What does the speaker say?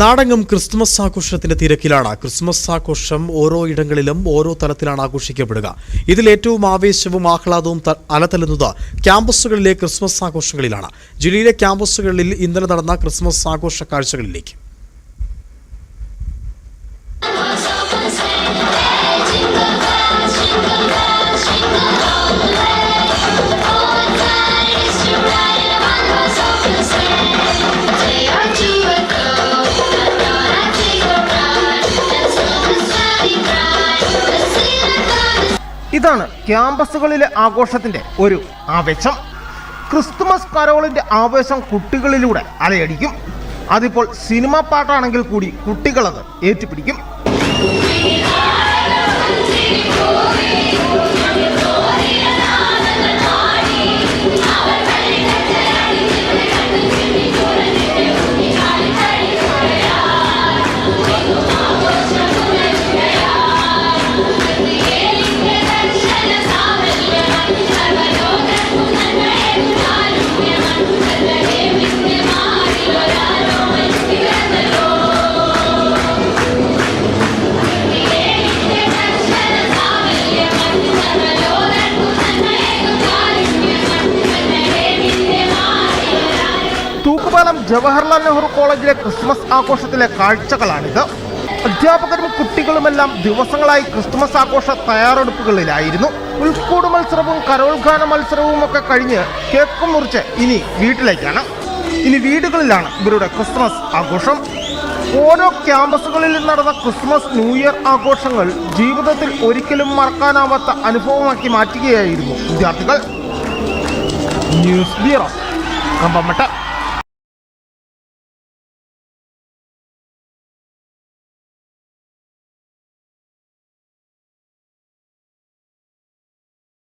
നാടെങ്ങും ക്രിസ്മസ് ആഘോഷത്തിന്റെ തിരക്കിലാണ്. ക്രിസ്മസ് ആഘോഷം ഓരോ ഇടങ്ങളിലും ഓരോ തലത്തിലാണ് ആഘോഷിക്കപ്പെടുക. ഇതിൽ ഏറ്റവും ആവേശവും ആഹ്ലാദവും അലതല്ലുന്നത് ക്യാമ്പസുകളിലെ ക്രിസ്മസ് ആഘോഷങ്ങളിലാണ്. ജില്ലയിലെ ക്യാമ്പസുകളിൽ ഇന്നലെ നടന്ന ക്രിസ്മസ് ആഘോഷ കാഴ്ചകളിലേക്ക്. ഇതാണ് ക്യാമ്പസുകളിലെ ആഘോഷത്തിന്റെ ഒരു ആവേശം. ക്രിസ്തുമസ് കരോളിന്റെ ആവേശം കുട്ടികളിലൂടെ അലയടിക്കും. അതിപ്പോൾ സിനിമ പാട്ടാണെങ്കിൽ കൂടി കുട്ടികളത് ഏറ്റുപിടിക്കും. തൂക്കുപാലം ജവഹർലാൽ നെഹ്റു കോളേജിലെ ക്രിസ്മസ് ആഘോഷത്തിലെ കാഴ്ചകളാണിത്. അധ്യാപകരും കുട്ടികളുമെല്ലാം ദിവസങ്ങളായി ക്രിസ്മസ് ആഘോഷ തയ്യാറെടുപ്പുകളിലായിരുന്നു. ഉൾക്കൂട് മത്സരവും കരോൾ ഗാന മത്സരവും ഒക്കെ കഴിഞ്ഞ് കേക്കും മുറിച്ച് ഇനി വീട്ടിലേക്കാണ്. ഇനി വീടുകളിലാണ് ഇവരുടെ ക്രിസ്മസ് ആഘോഷം. ഓരോ ക്യാമ്പസുകളിൽ നടന്ന ക്രിസ്മസ് ന്യൂ ഇയർ ആഘോഷങ്ങൾ ജീവിതത്തിൽ ഒരിക്കലും മറക്കാനാവാത്ത അനുഭവമാക്കി മാറ്റുകയായിരുന്നു വിദ്യാർത്ഥികൾ. News bureau കമ്പമട്ട